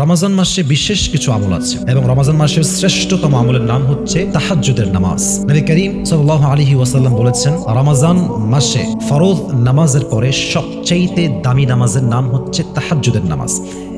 রমাজান মাসে বিশেষ কিছু আমল আছে এবং রমাজান মাসের শ্রেষ্ঠতম আমলের নাম হচ্ছে তাহাজ্জুদের নামাজ। নবী করিম সাল্লাল্লাহু আলাইহি ওয়াসাল্লাম বলেছেন, রমাজান মাসে ফরজ নামাজের পরে সবচাইতে দামি নামাজের নাম হচ্ছে তাহাজ্জুদের নামাজ।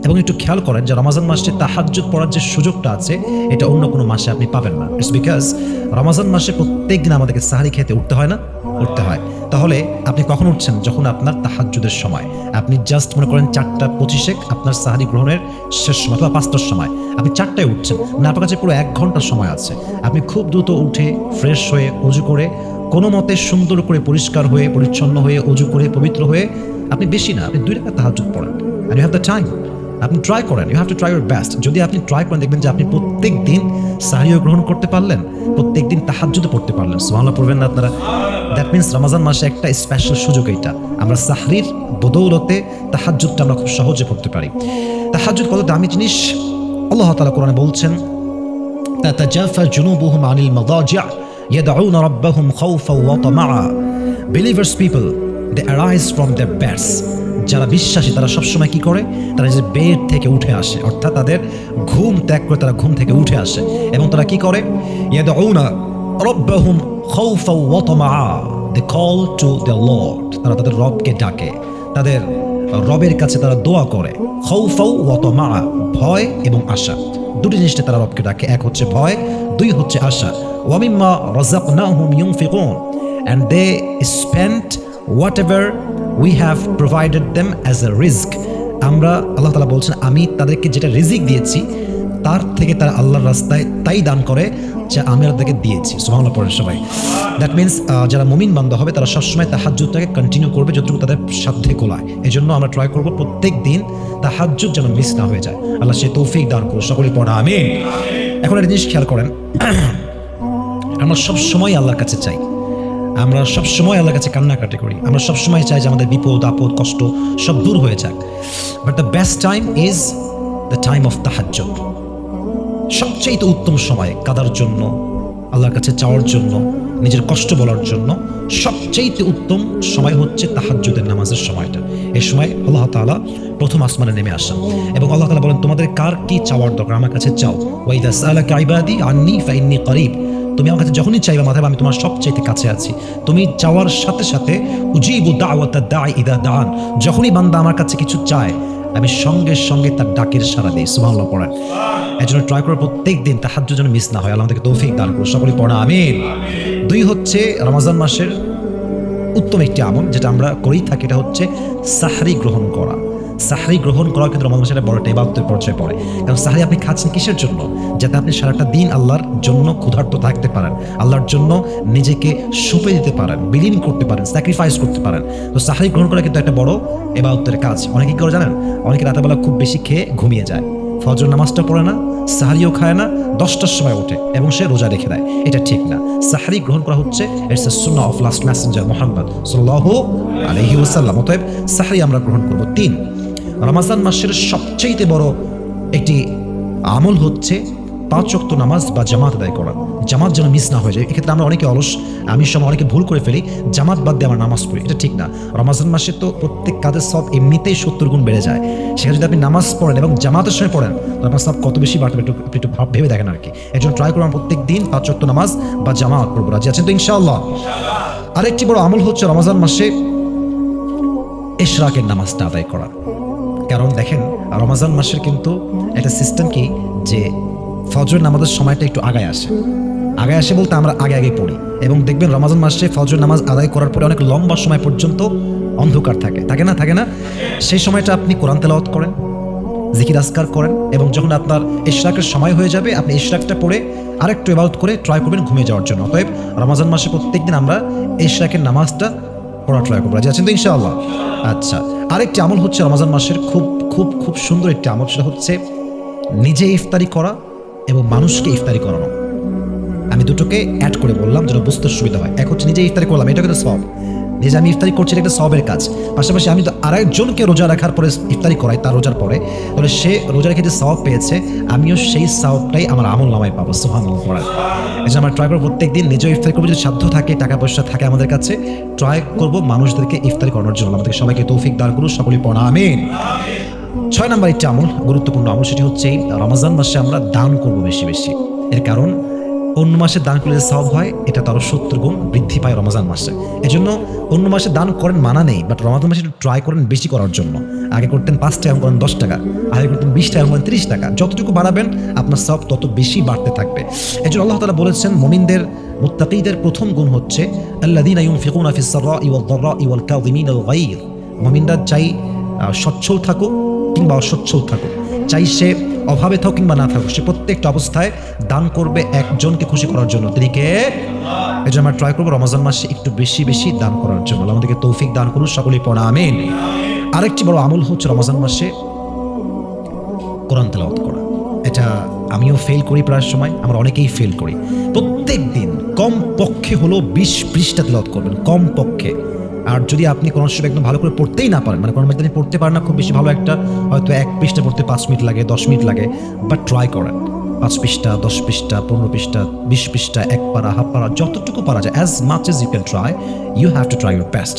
এবং একটু খেয়াল করেন যে রমাজান মাসে তাহাজ্জুদ পড়ার যে সুযোগটা আছে, এটা অন্য কোনো মাসে আপনি পাবেন না। ইটস বিকজ রমাজান মাসে প্রত্যেক দিন আমাদেরকে সাহারি খেতে উঠতে হয় না? উঠতে হয়। তাহলে আপনি কখন উঠছেন? যখন আপনার তাহাজ্জুদের সময়। আপনি জাস্ট মনে করেন চারটা পঁচিশে আপনার সাহারি গ্রহণের শেষ সময় অথবা পাঁচটার সময়। আপনি চারটায় উঠছেন। না, আপনার কাছে পুরো এক ঘণ্টার সময় আছে। আপনি খুব দ্রুত উঠে ফ্রেশ হয়ে উজু করে, কোনো মতে সুন্দর করে পরিষ্কার হয়ে, পরিচ্ছন্ন হয়ে, উজু করে, পবিত্র হয়ে, আপনি বেশি না, আপনি দুই টাকা তাহাজ্জুদ পড়েন। And you have the time আপনি ট্রাই করেন। You have to try your best যদি আপনি ট্রাই করেন, দেখবেন যে আপনি প্রত্যেক দিন সাহারিও গ্রহণ করতে পারলেন প্রত্যেক দিন তাহাজ্জুদে পড়তে পারলেন। সোহানা পড়বেন না আপনারা। দ্যাট মিনস রমাজান মাসে একটা স্পেশাল সুযোগ এটা আমরা সাহরির বদৌলতে তাহাজুদটা আমরা খুব সহজে পড়তে পারি। তাহাজুদ কত দামি জিনিস? আল্লাহ তালা কোরআনে বলছেন, তাতাজাফা জুনুবুহুম আনিল মাদাজিয়া ইয়াদাউনা রাব্বাহুম খাউফা ওয়া তামাআ। Believers people they arise from the beds যারা বিশ্বাসী, তারা সবসময় কি করে? তারা নিজের বেড থেকে উঠে আসে। অর্থাৎ তাদের ঘুম ত্যাগ করে তারা ঘুম থেকে উঠে আসে। এবং তারা কি করে? ইয়াদাউনা রব্বাহুম খাউফা ওয়া তামাআ they call to the lord তারা তাদের রবকে ডাকে। তাদের রবের কাছে তারা দোয়া করে। খৌফাউ ওয়াতমা ভয় এবং আশা। দুটি জিনিসটা তারা রবকে ডাকে। এক হচ্ছে ভয়, দুই হচ্ছে আশা। ওয়ামিম্মা রাযাকনাহুম ইউনফিকুন। And they spent whatever we have provided them as a রিস্ক আমরা, আল্লাহ তাআলা বলছেন, আমি তাদেরকে যেটা রিজিক দিয়েছি তার থেকে তারা আল্লাহর রাস্তায় তাই দান করে যা আমি তাদেরকে দিয়েছি। সুবহানাল্লাহ পড়েন সবাই। দ্যাট মিনস যারা মুমিন বান্ধব হবে, তারা সবসময় তাহাজ্জুদটাকে কন্টিনিউ করবে যতটুকু তাদের সাধ্যে কোলায় এই জন্য আমরা ট্রাই করব প্রত্যেক দিন তাহাজ্জুদ যেন মিস না হয়ে যায়। আল্লাহ সে তৌফিক দান করুন সকলে পড়া আমি এখন একটা জিনিস খেয়াল করেন। আমরা সব সময় আল্লাহর কাছে চাই। আমরা সব সময় আল্লাহর কাছে কান্নাকাটি করি। আমরা সব সময় চাই যে আমাদের বিপদ, আপদ, কষ্ট সব দূর হয়ে যাক। But the best time is the time of তাহাজ্জুদ। সবচেয়ে উত্তম সময় কাদার জন্য, আল্লাহর কাছে চাওয়ার জন্য, নিজের কষ্ট বলার জন্য সবচেয়ে উত্তম সময় হচ্ছে তাহাজ্জুদের নামাজের সময়টা। এই সময় আল্লাহ তাআলা প্রথম আসমানে নেমে আসা এবং আল্লাহ তালা বলেন, তোমাদের কার কি চাওয়ার দরকার? আমার কাছে চাও। ওয়াইদা সালাকা ইবাদি আন্নি ফাইন্নি করিব। তুমি আমার কাছে যখনই চাইবে মাথায় আমি তোমার সবচাইতে কাছে আছি। তুমি চাওয়ার সাথে সাথে উজিবু দাওয়াতা দাই ইদা দান যখনই বান্দা আমার কাছে কিছু চায় আমি সঙ্গে সঙ্গে তার ডাকের সারা দিই, সুবহানাল্লাহ পড়েন। এই জন্য ট্রাই করার প্রত্যেক দিন তাহাজ্জুদ যেন মিস না হয়, আল্লাহ আমাদেরকে তৌফিক দান করুন সকলে পড়া, আমিন। দুই হচ্ছে রমাজান মাসের উত্তম একটি আমল যেটা আমরা করেই থাকি, এটা হচ্ছে সাহারি গ্রহণ করা। সাহরি গ্রহণ করা কিন্তু রমাজান মাসের বড় একটা পর্যায়ে পড়ে। কারণ সাহরি আপনি খাচ্ছেন কিসের জন্য? যাতে আপনি সারাটা দিন আল্লাহর জন্য ক্ষুধার্ত থাকতে পারেন, আল্লাহর জন্য নিজেকে সঁপে দিতে পারেন, বিলীন করতে পারেন স্যাক্রিফাইস করতে পারেন। তো সাহরি গ্রহণ করা কিন্তু একটা বড় এবাদতের কাজ। অনেকে করে জানেন? অনেকে রাতেবেলা খুব বেশি খেয়ে ঘুমিয়ে যায়। ফজর নামাজটা পড়ে না, সাহারিও খায় না, দশটার সময় ওঠে এবং সে রোজা রেখে দেয়। এটা ঠিক না। সাহারি গ্রহণ করা হচ্ছে it's A Sunnah of last Messenger Mohammad সাল্লাল্লাহু আলাইহি ওয়াসাল্লাম। অতএব সাহারি আমরা গ্রহণ করব। তিন রমাজান মাসের সবচেয়ে বড় একটি আমল হচ্ছে পাঁচ ওয়াক্ত নামাজ বা জামাত আদায় করা। জামাত যেন মিস না হয়ে যায়। এক্ষেত্রে আমরা অনেকে অলস, আমি সময় অনেকে ভুল করে ফেলি, জামাত বাদ দিয়ে আমার নামাজ পড়ি। এটা ঠিক না। রমাজান মাসে তো প্রত্যেক কাজের সব এমনিতেই সত্তর গুণ বেড়ে যায়। সেখানে যদি আপনি নামাজ পড়েন এবং জামাতের সময় পড়েন, তো আপনার সব কত বেশি বাড়বে একটু একটু ভাব- দেখেন আর কি। এর জন্য ট্রাই করুন প্রত্যেক দিন পাঁচ ওয়াক্ত নামাজ বা জামাত পড়ব। রাজি আছেন তো ইনশাআল্লাহ? আরেকটি বড় আমল হচ্ছে রমাজান মাসে এশরাকের নামাজটা আদায় করা। কারণ দেখেন, রমাজান মাসের কিন্তু একটা সিস্টেম কি যে ফজর নামাজের সময়টা একটু আগায় আসে। আগায় আসে বলতে আমরা আগে আগে পড়ি। এবং দেখবেন রমাজান মাসে ফজর নামাজ আদায় করার পরে অনেক লম্বা সময় পর্যন্ত অন্ধকার থাকে। থাকে না? থাকে না? সেই সময়টা আপনি কোরআন তেলাওয়াত করেন, জিকির আসকার করেন এবং যখন আপনার ইশরাকের সময় হয়ে যাবে, আপনি ইশরাকটা পড়ে আরেকটু এবাউত করে ট্রাই করবেন ঘুমিয়ে যাওয়ার জন্য। অতএব রমাজান মাসে প্রত্যেকদিন আমরা ইশরাকের নামাজটা পড়া ট্রাই করব আছেন তো ইনশাআল্লাহ? আচ্ছা আরেকটি আমল হচ্ছে রমাজান মাসের খুব খুব খুব সুন্দর একটি আমল, সেটা হচ্ছে নিজে ইফতারি করা এবং মানুষকে ইফতারি করানো। আমি দুটোকে অ্যাড করে বললাম যেন বুঝতে সুবিধা হয়। এক হচ্ছে নিজে ইফতারি করলাম এটা কিন্তু সব। নিজে আমি ইফতারি করছি একটা সবের কাজ। পাশাপাশি আমি তো আরেকজনকে রোজা রাখার পরে ইফতারি করাই তার রোজার পরে। তাহলে সে রোজা রেখে যে সব পেয়েছে, আমিও সেই সবটাই আমার আমল নামায় পাবো সোহান পড়ার এই জন্য আমরা ট্রাই করব প্রত্যেক দিন নিজেও ইফতারি করব, যদি সাধ্য থাকে টাকা পয়সা থাকে আমাদের কাছে ট্রাই করব মানুষদেরকে ইফতারি করানোর জন্য। আমাদের সবাইকে তৌফিক দান করুন, সকলেই পড়া ছয় নম্বর একটি আমল, গুরুত্বপূর্ণ আমল, সেটি হচ্ছে রমজান মাসে আমরা দান করব বেশি বেশি। এর কারণ অন্য মাসে দান করলে যে সব হয়, এটা তারও সত্তর গুণ বৃদ্ধি পায় রমজান মাসে। এজন্য অন্য মাসে দান করেন মানা নেই বাট রমজান মাসে একটু ট্রাই করেন বেশি করার জন্য। আগে করতেন পাঁচ টাকা করেন দশ টাকা। আগে করতেন বিশ টাকা করেন তিরিশ টাকা। যতটুকু বাড়াবেন, আপনার সব তত বেশি বাড়তে থাকবে। এই জন্য আল্লাহ তালা বলেছেন, মমিনদের, মুত্তাকিদের প্রথম গুণ হচ্ছে আল্লাদিনা ওয়াল কাযিমিনাল গায়র। মমিনরা চাই সচ্ছল থাকুক কিংবা অসচ্ছল থাকুক। চাই সে অভাবে থাকুক কিংবা না থাকুক, সে প্রত্যেকটা অবস্থায় দান করবে একজনকে খুশি করার জন্য। তিনি কে? এই জন্য আমরা ট্রাই করব রমজান মাসে একটু বেশি বেশি দান করার জন্য। আমাদেরকে তৌফিক দান করুন সকলেই পড়া, আমিন। আরেকটি বড় আমল হচ্ছে রমজান মাসে কোরআন তেলাওয়াত করা। এটা আমিও ফেল করি প্রায় সময়, আমরা অনেকেই ফেল করি। প্রত্যেক দিন কম পক্ষে হলো বিশ পৃষ্ঠা তেলাওয়াত করবেন কম পক্ষে আর যদি আপনি কোনো সময় একদম ভালো করে পড়তেই না পারেন মানে কোনো আপনি পড়তে পারেন না, খুব বেশি ভালো একটা হয়তো এক পৃষ্ঠা পড়তে পাঁচ মিনিট লাগে, দশ মিনিট লাগে বাট ট্রাই করেন। পাঁচ পৃষ্ঠা, দশ পৃষ্ঠা, পনেরো পৃষ্ঠা, বিশ পৃষ্ঠা, এক পারা, হাফ পারা, যতটুকু পারা যায় as much as you can try you have to try your best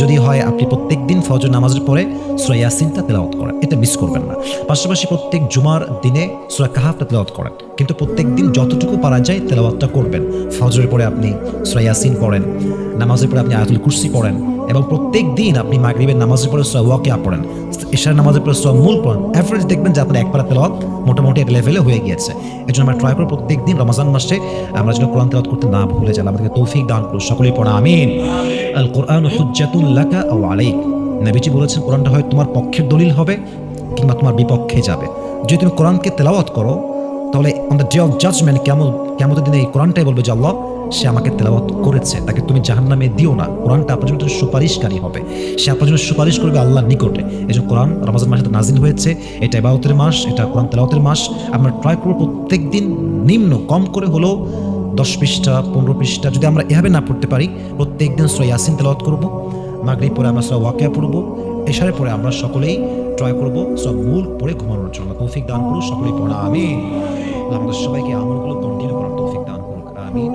যদি হয় আপনি প্রত্যেক দিন ফজর নামাজের পরে সুরা ইয়াসিনটা তেলাওয়াত করেন, এটা মিস করবেন না। পাশাপাশি প্রত্যেক জুমার দিনে সুরা কাহাফটা তেলাওয়াত করেন, কিন্তু প্রত্যেক দিন যতটুকু পারা যায় তেলাওয়াতটা করবেন। ফজরের পরে আপনি সুরা ইয়াসিন পড়েন, নামাজের পরে আপনি আয়াতুল কুর্সি পড়েন এবং প্রত্যেক দিন আপনি মাগরিবের নামাজের পরে সুরা ওয়াকিয়া পড়েন এশার নামাজের পরে সুরা মূল পড়েন। অ্যাভারেজ দেখবেন যে আপনার একবার তেলাওয়াত মোটামুটি একটা লেভেলে হয়ে গিয়েছে। এই জন্য আমরা ট্রাই করব প্রত্যেক দিন রমজান মাসে আমরা যেন কোরআন তেলাওয়াত করতে না ভুলে যাই আমাদেরকে তৌফিক দান করুন। সকলেই পড়া আমিন। আল কোরআন হুজ্জাতুল লাকা আও আলাইক। নবীজি বলেছেন, কোরআনটা হয় তোমার পক্ষের দলিল হবে কিংবা তোমার বিপক্ষে যাবে। যদি তুমি কোরআনকে তেলাওয়াত করো, তাহলে on the day of judgement কেমন কেমন দিনে এই কোরআনটাই বলবে যে আল্লাহ সে আমাকে তেলাওয়াত করেছে, তাকে তুমি জাহান্নামে দিও না। কোরআনটা আপনার জন্য সুপারিশকারী হবে। সে আপনার জন্য সুপারিশ করবে আল্লাহর নিকটে। এই জন্য কোরআন রমজান মাসে নাজিল হয়েছে, এটা এবাউতের মাস, এটা কোরআন তেলাওয়াতের মাস। আমরা ট্রাই করব প্রত্যেক দিন নিম্ন, কম করে হলেও দশ পৃষ্ঠা, পনেরো পৃষ্ঠা, যদি আমরা এভাবে না পড়তে পারি প্রত্যেক দিন সুরা ইয়াসিন তেলাওয়াত করব। মাগরিব পরে আমরা সব ওয়াকিয়া পড়ব এশারে পরে আমরা সকলেই ট্রাই করব সব মূল পড়ে ঘুমানোর জন্য। তৌফিক দান করুক, সকলেই পড়া আমি আমাদের সবাইকে আমলগুলো কন্টিনিউ করার তৌফিক দান করুক, আমিন।